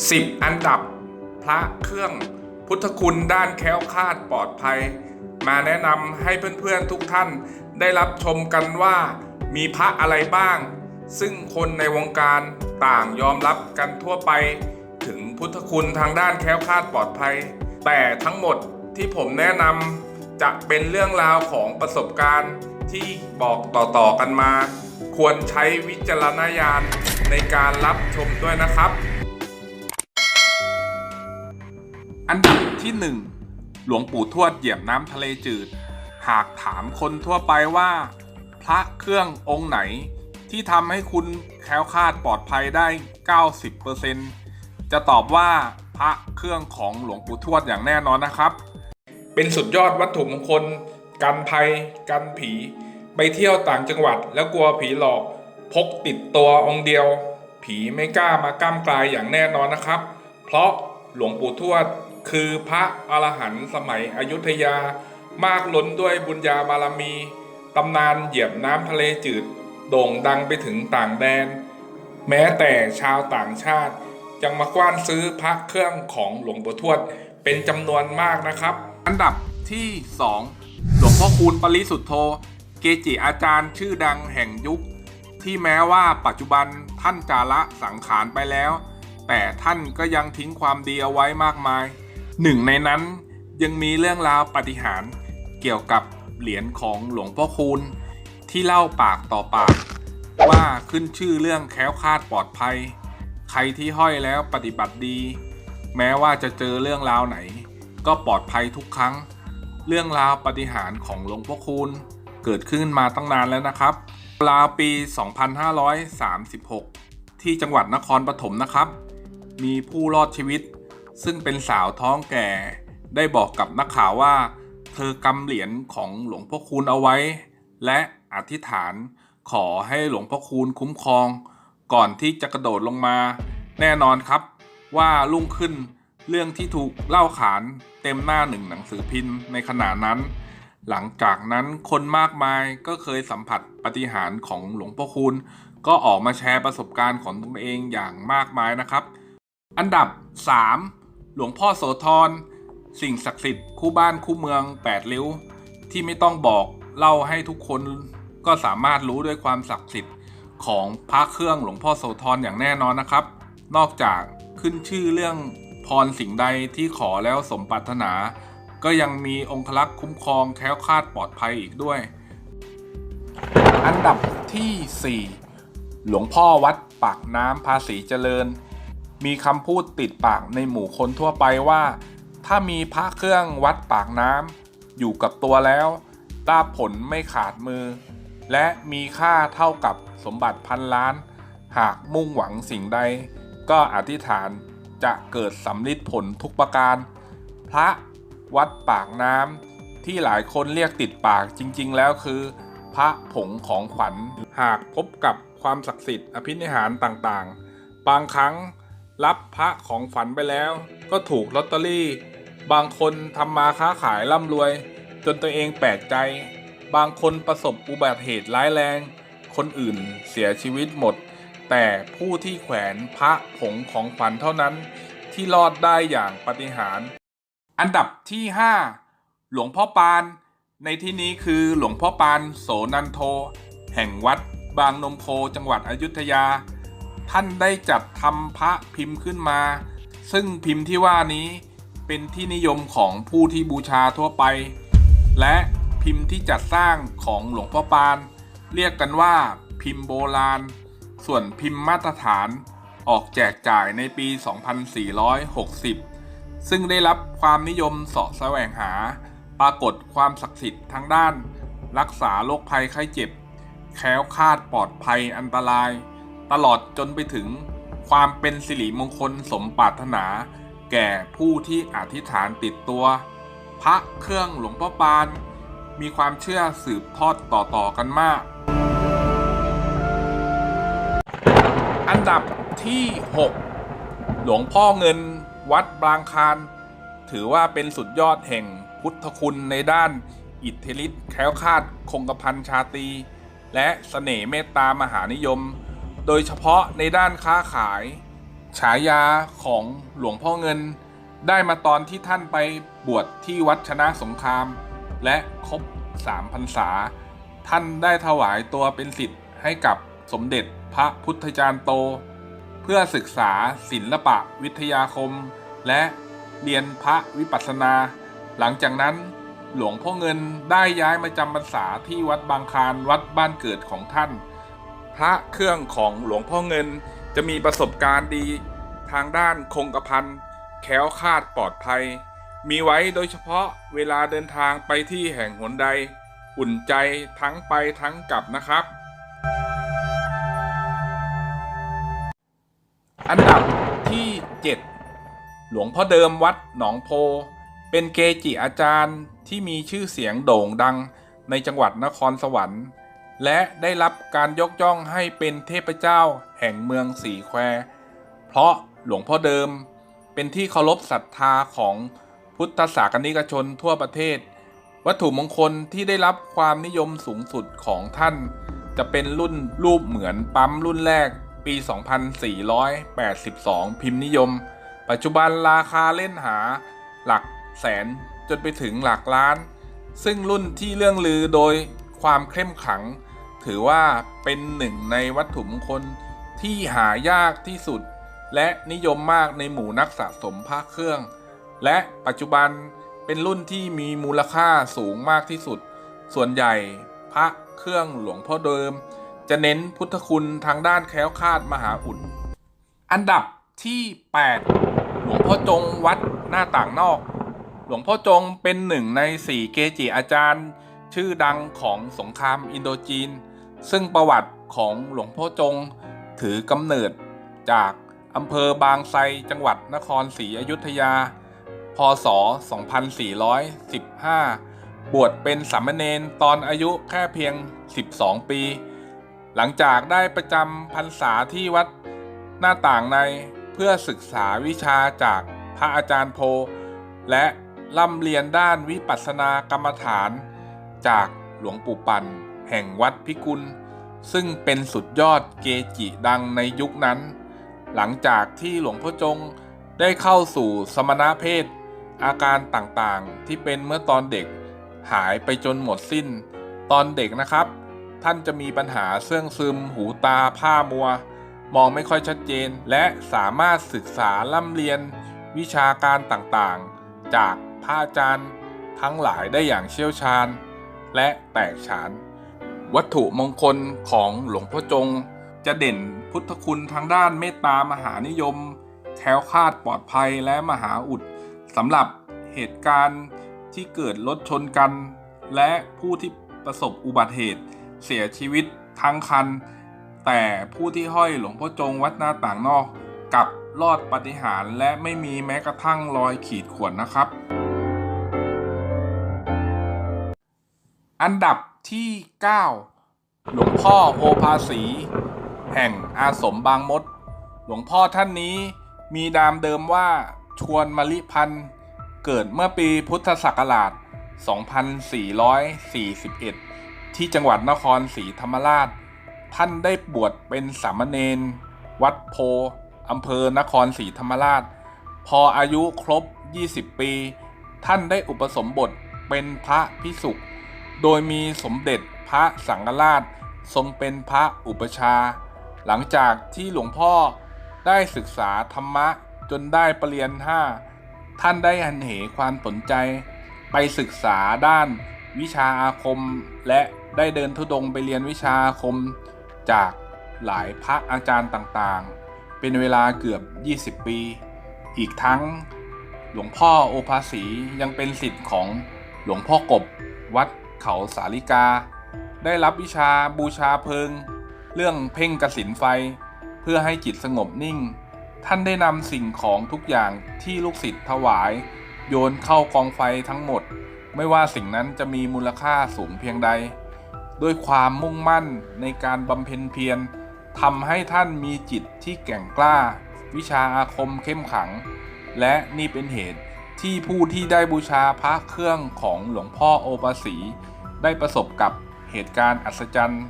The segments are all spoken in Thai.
10 อันดับพระเครื่องพุทธคุณด้านแคล้วคลาดปลอดภัย มาแนะนำให้เพื่อนๆทุกท่านได้รับชมกันว่ามีพระอะไรบ้าง ซึ่งคนในวงการต่างยอมรับกันทั่วไป ถึงพุทธคุณทางด้านแคล้วคลาดปลอดภัย แต่ทั้งหมดที่ผมแนะนำจะเป็นเรื่องราวของประสบการณ์ที่บอกต่อๆกันมา ควรใช้วิจารณญาณในการรับชมด้วยนะครับ อันดับที่ 1 หลวงปู่ทวดเหยียบน้ำทะเลจืด หากถามคนทั่วไปว่า พระเครื่ององค์ไหน ที่ทำให้คุณแคล้วคลาดปลอดภัยได้ 90%จะตอบว่าพระเครื่องของหลวงปู่ทวดอย่างแน่นอนนะครับ เป็นสุดยอดวัตถุมงคล กันภัย กันผี ไปเที่ยวต่างจังหวัดแล้วกลัวผีหลอก พกติดตัวองค์เดียว ผีไม่กล้ามาก้ามกลายอย่างแน่นอนนะครับ เพราะหลวงปู่ทวด คือพระอรหันต์สมัยอยุธยามากล้นด้วยบุญญาบารมี ตำนานเหยียบน้ำทะเลจืด โด่งดังไปถึงต่างแดน แม้แต่ชาวต่างชาติยังมากว้านซื้อพระเครื่องของหลวงปู่ทวด เป็นจำนวนมากนะครับ อันดับที่ 2 หลวงพ่อคูณปริสุทธโธ เกจิอาจารย์ชื่อดังแห่งยุค ที่แม้ว่าปัจจุบันท่านจาระสังขารไปแล้ว แต่ท่านก็ยังทิ้งความดีเอาไว้มากมาย หนึ่งในนั้นยังมีเรื่องราวปฏิหารเกี่ยวกับเหรียญของหลวงพ่อคูณ ที่เล่าปากต่อปาก ว่าขึ้นชื่อเรื่องแคล้วคลาดปลอดภัย ใครที่ห้อยแล้วปฏิบัติดี แม้ว่าจะเจอเรื่องราวไหน ก็ปลอดภัยทุกครั้ง เรื่องราวปฏิหารของหลวงพ่อคูณ เกิดขึ้นมาตั้งนานแล้วนะครับราวปี 2536 ที่จังหวัดนครปฐมนะครับ มีผู้รอดชีวิต ซึ่งเป็นสาวท้องแก่ได้บอกกับนักข่าวว่า เธอกำเหรียญของหลวงพ่อคูณเอาไว้ และอธิษฐานขอให้หลวงพ่อคูณคุ้มครอง ก่อนที่จะกระโดดลงมา แน่นอนครับ ว่ารุ่งขึ้นเรื่องที่ถูกเล่าขานเต็มหน้าหนึ่งหนังสือพิมพ์ในขณะนั้น หลังจากนั้นคนมากมายก็เคยสัมผัสปฏิหารของหลวงพ่อคูณก็ออกมาแชร์ประสบการณ์ของตนเองอย่างมากมายนะครับ อันดับ 3 หลวงพ่อโสธรสิ่งศักดิ์สิทธิ์คู่บ้านคู่เมืองแปดริ้ว ที่ไม่ต้องบอกเล่าให้ทุกคนก็สามารถรู้ด้วยความศักดิ์สิทธิ์ของพระเครื่องหลวงพ่อโสธรอย่างแน่นอนนะครับ นอกจากขึ้นชื่อเรื่องพรสิ่งใดที่ขอแล้วสมปรารถนา ก็ยังมีองคลักษ์คุ้มครองแคล้วคลาดปลอดภัยอีกด้วย อันดับที่ 4 หลวงพ่อวัดปากน้ำภาษีเจริญ มีคำพูดติดปากในหมู่คนทั่วไปว่า ถ้ามีพระเครื่องวัดปากน้ำอยู่กับตัวแล้วลาผลไม่ขาดมือ และมีค่าเท่ากับสมบัติพันล้าน หากมุ่งหวังสิ่งใด ก็อธิษฐานจะเกิดสำลิดผลทุกประการ พระวัดปากน้ำที่หลายคนเรียกติดปากจริง ๆ แล้วคือ พระผงของขวัญหากพบกับความศักดิ์สิทธิ์อภินิหารต่างๆ บางครั้ง รับพระของฝันไปแล้ว ก็ถูกลอตเตอรี่ บางคนทำมาค้าขายร่ำรวย จนตัวเองแปลกใจ บางคนประสบอุบัติเหตุร้ายแรง คนอื่นเสียชีวิตหมด แต่ผู้ที่แขวนพระผงของขวัญเท่านั้น ที่รอดได้อย่างปาฏิหาริย์อันดับที่ 5 หลวงพ่อปาน ในที่นี้คือหลวงพ่อปานโสนันโท แห่งวัดบางนมโคจังหวัดอยุธยา ท่านได้จัดทำพระพิมพ์ขึ้นมา ซึ่งพิมพ์ที่ว่านี้เป็นที่นิยมของผู้ที่บูชาทั่วไป และพิมพ์ที่จัดสร้างของหลวงพ่อปาน เรียกกันว่าพิมพ์โบราณ ส่วนพิมพ์มาตรฐานออกแจกจ่ายในปี 2460 ซึ่งได้รับความนิยมเสาะแสวงหา ปรากฏความศักดิ์สิทธิ์ทางด้าน รักษาโรคภัยไข้เจ็บ แคล้วคลาดปลอดภัยอันตราย ตลอดจนไปถึงความเป็นสิริมงคลสมปรารถนา แก่ผู้ที่อธิษฐานติดตัว พระเครื่องหลวงพ่อปาน มีความเชื่อสืบทอดต่อๆกันมาก อันดับที่ 6 หลวงพ่อเงินวัดบางคาร ถือว่าเป็นสุดยอดแห่งพุทธคุณในด้านอิทธิฤทธิ์แคล้วคลาดคงกระพันชาตี และเสน่ห์เมตตามหานิยม โดยเฉพาะในด้านค้าขาย ฉายาของหลวงพ่อเงิน ได้มาตอนที่ท่านไปบวชที่วัดชนะสงคราม และครบสามพรรษา ท่านได้ถวายตัวเป็นศิษย์ให้กับสมเด็จพระพุทธจารย์โต เพื่อศึกษาศิลปะวิทยาคม และเรียนพระวิปัสสนา หลังจากนั้นหลวงพ่อเงินได้ย้ายมาจำพรรษาที่วัดบางคานวัดบ้านเกิดของท่าน พระเครื่องของหลวงพ่อเงิน จะมีประสบการณ์ดีทางด้านคงกระพันแค้วคาดปลอดภัย มีไว้โดยเฉพาะเวลาเดินทางไปที่แห่งหนใด อุ่นใจทั้งไปทั้งกลับนะครับ อันดับที่ 7 หลวงพ่อเดิมวัดหนองโพ เป็นเกจิอาจารย์ที่มีชื่อเสียงโด่งดังในจังหวัดนครสวรรค์ และได้รับการยกย่องให้เป็นเทพเจ้าแห่งเมืองสีแคว เพราะหลวงพ่อเดิมเป็นที่เคารพศรัทธาของพุทธศาสนิกชนทั่วประเทศ วัตถุมงคลที่ได้รับความนิยมสูงสุดของท่าน จะเป็นรุ่นรูปเหมือนปั๊มรุ่นแรกปี 2482 พิมพ์นิยม ปัจจุบันราคาเล่นหาหลักแสนจนไปถึงหลักล้าน ซึ่งรุ่นที่เรื่องลือโดยความเข้มขัง ถือว่าเป็นหนึ่งในวัตถุมงคลที่หายากที่สุด และนิยมมากในหมู่นักสะสมพระเครื่อง และปัจจุบันเป็นรุ่นที่มีมูลค่าสูงมากที่สุด ส่วนใหญ่พระเครื่องหลวงพ่อเดิม จะเน้นพุทธคุณทางด้านแคล้วคลาดมหาอุดอันดับที่ 8 หลวงพ่อจงวัดหน้าต่างนอก หลวงพ่อจงเป็นหนึ่งในสี่เกจิอาจารย์ ชื่อดังของสงครามอินโดจีน ซึ่งประวัติของหลวงพ่อจงถือกำเนิดจากอำเภอบางไทรจังหวัดนครศรีอยุธยา พศ 2415 บวชเป็นสามเณรตอนอายุแค่เพียง 12 ปี หลังจากได้ประจำพรรษาที่วัดหน้าต่างในเพื่อศึกษาวิชาจากพระอาจารย์โพ และร่ำเรียนด้านวิปัสสนากรรมฐานจากหลวงปู่ปัน แห่งวัดพิกุล ซึ่งเป็นสุดยอดเกจิดังในยุคนั้น หลังจากที่หลวงพ่อจงได้เข้าสู่สมณเพศ อาการต่างๆที่เป็นเมื่อตอนเด็กหายไปจนหมดสิ้น ตอนเด็กนะครับ ท่านจะมีปัญหาเสื่องซึม หูตาผ้ามัว มองไม่ค่อยชัดเจน และสามารถศึกษาล่ำเรียน วิชาการต่างๆ จากพระอาจารย์ทั้งหลายได้อย่างเชี่ยวชาญ และแตกฉาน วัตถุมงคลของหลวงพ่อจง จะเด่นพุทธคุณทางด้านเมตตามหานิยมแคล้วคลาดปลอดภัยและมหาอุดสำหรับเหตุการณ์ที่เกิดรถชนกัน และผู้ที่ประสบอุบัติเหตุเสียชีวิตทั้งคัน แต่ผู้ที่ห้อยหลวงพ่อจงวัดหน้าต่างนอกกับรอดปฏิหารและไม่มีแม้กระทั่งรอยขีดข่วนนะครับ อันดับ ที่ 9 หลวงพ่อโอภาสี แห่งอาสมบางมด หลวงพ่อท่านนี้มีดามเดิมว่าชวนมลิพันธ์เกิดเมื่อปีพุทธศักราช 2441 ที่จังหวัดนครศรีธรรมราช ท่านได้บวชเป็นสามเณรวัดโพอำเภอนครศรีธรรมราช พออายุครบ 20 ปี ท่านได้อุปสมบทเป็นพระพิสุ โดยมีสมเด็จพระสังฆราชทรงเป็นพระอุปชา หลังจากที่หลวงพ่อได้ศึกษาธรรมะจนได้ปรริญญาห้าท่านได้หันเหความสนใจ ไปศึกษาด้านวิชาอาคม และได้เดินทุดงไปเรียนวิชาอาคม จากหลายพระอาจารย์ต่างๆ เป็นเวลาเกือบ 20 ปี อีกทั้งหลวงพ่อโอภาสียังเป็นศิษย์ของหลวงพ่อกบวัด เขาสาลิกา ได้รับวิชาบูชาเพลิง เรื่องเพ่งกสินไฟ เพื่อให้จิตสงบนิ่ง ท่านได้นำสิ่งของทุกอย่างที่ลูกศิษย์ถวาย โยนเข้ากองไฟทั้งหมด ไม่ว่าสิ่งนั้นจะมีมูลค่าสูงเพียงใด ด้วยความมุ่งมั่นในการบำเพ็ญเพียรทำให้ท่านมีจิตที่แก่งกล้า วิชาอาคมเข้มขัง และนี่เป็นเหตุที่ผู้ที่ได้บูชาพระเครื่องของหลวงพ่อโอปสี ได้ประสบกับเหตุการณ์อัศจรรย์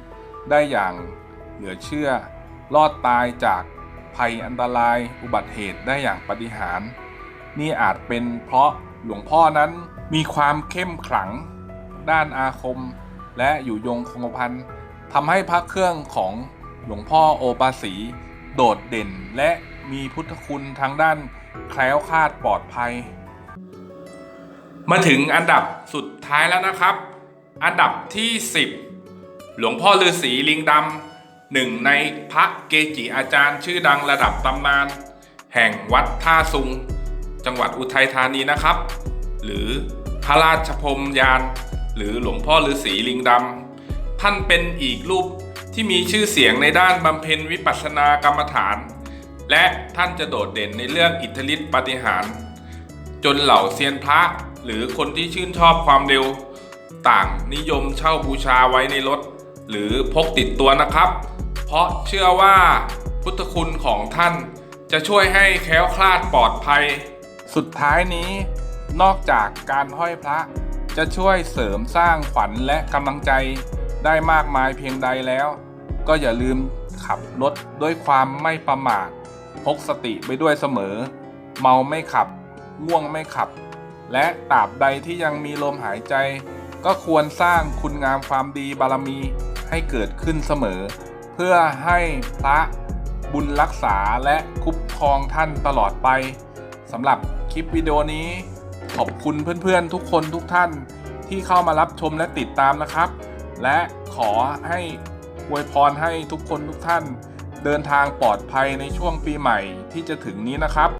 ได้อย่างเหลือเชื่อ รอดตายจากภัยอันตรายอุบัติเหตุได้อย่างปาฏิหาริย์นี่อาจเป็นเพราะหลวงพ่อนั้นมีความเข้มขลัง ด้านอาคม และอยู่ยงคงพันทำให้พระเครื่องของหลวงพ่อโอปาสี โดดเด่นและมีพุทธคุณทางด้านแคล้วคลาดปลอดภัย มาถึงอันดับสุดท้ายแล้วนะครับ อันดับที่ 10 หลวงพ่อฤาษีลิงดำหนึ่งในพระเกจิอาจารย์ชื่อดังระดับตำนาน แห่งวัดท่าซุง จังหวัดอุทัยธานีนะครับ หรือพระราชพรมยาน หรือหลวงพ่อฤาษีลิงดำท่านเป็นอีกรูปที่มีชื่อเสียงในด้านบำเพ็ญวิปัสสนากรรมฐาน และท่านจะโดดเด่นในเรื่องอิทธิฤทธิปาฏิหาริย์จนเหล่าเซียนพระหรือคนที่ชื่นชอบความเร็ว ต่างนิยมเช่าบูชาไว้ในรถ หรือพกติดตัวนะครับ เพราะเชื่อว่าพุทธคุณของท่านจะช่วยให้แคล้วคลาดปลอดภัย สุดท้ายนี้ นอกจากการห้อยพระ จะช่วยเสริมสร้างขวัญและกำลังใจได้มากมายเพียงใดแล้ว ก็อย่าลืมขับรถด้วยความไม่ประมาทพกสติไปด้วยเสมอ เมาไม่ขับ ง่วงไม่ขับ และตราบใดที่ยังมีลมหายใจ ก็ควรสร้างคุณงามความดีบารมีให้เกิดขึ้นเสมอ เพื่อให้พระบุญรักษาและคุ้มครองท่านตลอดไปสำหรับคลิปวิดีโอนี้ ขอบคุณเพื่อนๆทุกคนทุกท่านที่เข้ามารับชมและติดตามนะครับ และขอให้อวยพรให้ทุกคนทุกท่าน เดินทางปลอดภัยในช่วงปีใหม่ที่จะถึงนี้นะครับ